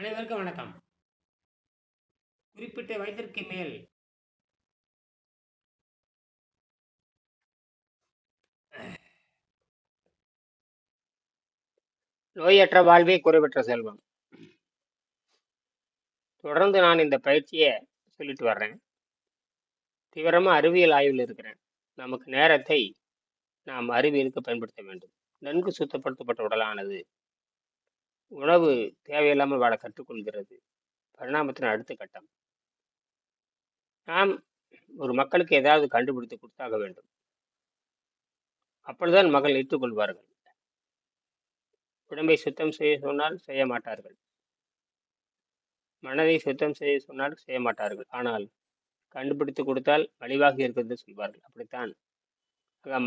அனைவருக்கும் வணக்கம். குறிப்பிட்ட வயதிற்கு மேல். நோயற்ற வாழ்வே குறைவற்ற செல்வம். தொடர்ந்து நான் இந்த பயிற்சியை சொல்லிட்டு வர்றேன். தீவிரமாக அறிவியல் ஆய்வில் இருக்கிறேன். நமக்கு நேரத்தை நாம் அறிவியலுக்கு பயன்படுத்த வேண்டும். நன்கு சுத்தப்படுத்தப்பட்ட உடலானது உணவு தேவையில்லாமல் வாழ கற்றுக்கொள்கிறது. பரிணாமத்தின் அடுத்த கட்டம். நாம் ஒரு மக்களுக்கு ஏதாவது கண்டுபிடித்து கொடுத்தாக வேண்டும். அப்பொழுதுதான் மக்கள் ஏற்றுக்கொள்வார்கள். உடம்பை சுத்தம் செய்ய சொன்னால் செய்ய மாட்டார்கள். மனதை சுத்தம் செய்ய சொன்னால் செய்ய மாட்டார்கள். ஆனால் கண்டுபிடித்து கொடுத்தால் மலிவாக இருக்கிறது சொல்வார்கள். அப்படித்தான்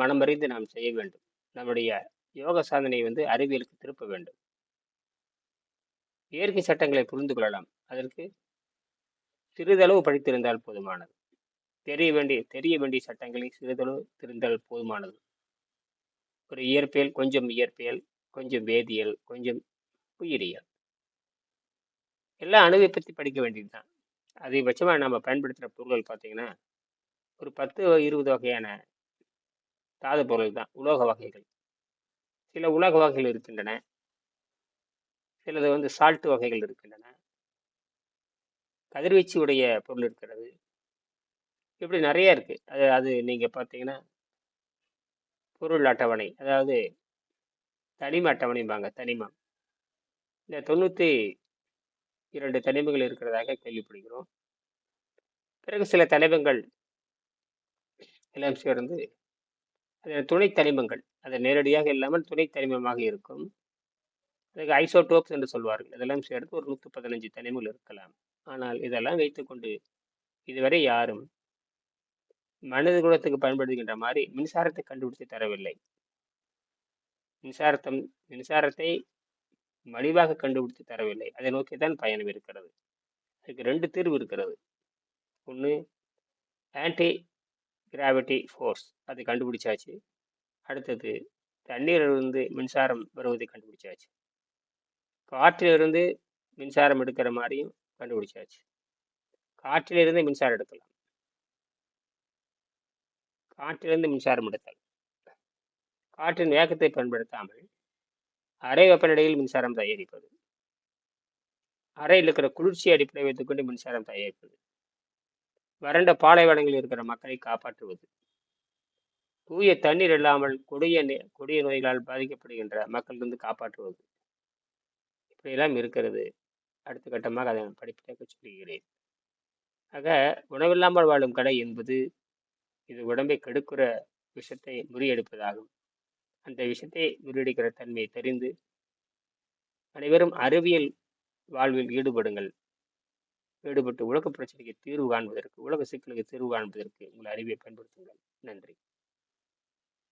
மனம் அறிந்து நாம் செய்ய வேண்டும். நம்முடைய யோக சாதனை வந்து அறிவியலுக்கு திருப்ப வேண்டும். இயற்கை சட்டங்களை புரிந்து கொள்ளலாம். அதற்கு சிறிதளவு படித்திருந்தால் போதுமானது. தெரிய வேண்டிய தெரிய வேண்டிய சட்டங்களை சிறிதளவு தெரிந்தால் போதுமானது. ஒரு இயற்பியல் கொஞ்சம் இயற்பியல் கொஞ்சம் வேதியியல் கொஞ்சம் உயிரியல். எல்லாம் அணுவை பற்றி படிக்க வேண்டியதுதான். அதிகபட்சமாக நம்ம பயன்படுத்துகிற பொருட்கள் பார்த்தீங்கன்னா ஒரு பத்து இருபது வகையான தாது பொருள் தான் உலோக வகைகள். சில உலோக வகைகள் இருக்கின்றன. சிலது வந்து சால்ட் வகைகள் இருக்கின்றன. கதிர்வீச்சு உடைய பொருள் இருக்கிறது. இப்படி நிறைய இருக்கு. அது அது நீங்க பார்த்தீங்கன்னா பொருள் அட்டவணை அதாவது தனிம அட்டவணைம்பாங்க தனிமம். இந்த தொண்ணூற்றி இரண்டு தனிமங்கள் இருக்கிறதாக கேள்விப்படுகிறோம். பிறகு சில தனிமங்கள் எல்லாம் சேர்ந்து அதில் துணை தனிமங்கள். அது நேரடியாக இல்லாமல் துணை தனிமமாக இருக்கும். ஐசோடோப்ஸ் என்று சொல்வார்கள். இதெல்லாம் சேர்த்து ஒரு நூற்றி பதினஞ்சு தனிமங்கள் இருக்கலாம். ஆனால் இதெல்லாம் வைத்துக்கொண்டு இதுவரை யாரும் மனித குலத்துக்கு பயன்படுத்துகின்ற மாதிரி மின்சாரத்தை கண்டுபிடித்து தரவில்லை. மின்சாரத்தம் மின்சாரத்தை மலிவாக கண்டுபிடித்து தரவில்லை. அதை நோக்கி தான் பயணம் இருக்கிறது. அதுக்கு ரெண்டு தீர்வு இருக்கிறது. ஒன்று ஆன்டி கிராவிட்டி ஃபோர்ஸ் அதை கண்டுபிடிச்சாச்சு. அடுத்தது தண்ணீரிலிருந்து மின்சாரம் வருவதை கண்டுபிடிச்சாச்சு. காற்றிலிருந்து மின்சாரம் எடுக்கிற மாதிரியும் கண்டுபிடிச்சாச்சு. காற்றிலிருந்து மின்சாரம் எடுக்கலாம். காற்றிலிருந்து மின்சாரம் எடுத்தல். காற்றின் வேகத்தை பயன்படுத்தாமல் அறை வெப்பநிலையில் மின்சாரம் தயாரிப்பது. அறையில் இருக்கிற குளிர்ச்சி அடிப்படை வைத்துக்கொண்டு மின்சாரம் தயாரிப்பது. வறண்ட பாலைவனங்களில் இருக்கிற மக்களை காப்பாற்றுவது. தூய தண்ணீர் இல்லாமல் கொடிய கொடிய நோய்களால் பாதிக்கப்படுகின்ற மக்களிலிருந்து காப்பாற்றுவது. இப்படியெல்லாம் இருக்கிறது. அடுத்த கட்டமாக அதை நான் படிப்பதாக சொல்கிறேன். ஆக உணவில்லாமல் வாழும் கடை என்பது இது உடம்பை கெடுக்கிற விஷத்தை முறியடிப்பதாகும். அந்த விஷயத்தை முறியடிக்கிற தன்மையை தெரிந்து அனைவரும் அறிவியல் வாழ்வில் ஈடுபடுங்கள். ஈடுபட்டு உலக பிரச்சனைக்கு தீர்வு காண்பதற்கு உலக சிக்கலுக்கு தீர்வு காண்பதற்கு உங்கள் அறிவை பயன்படுத்துங்கள். நன்றி.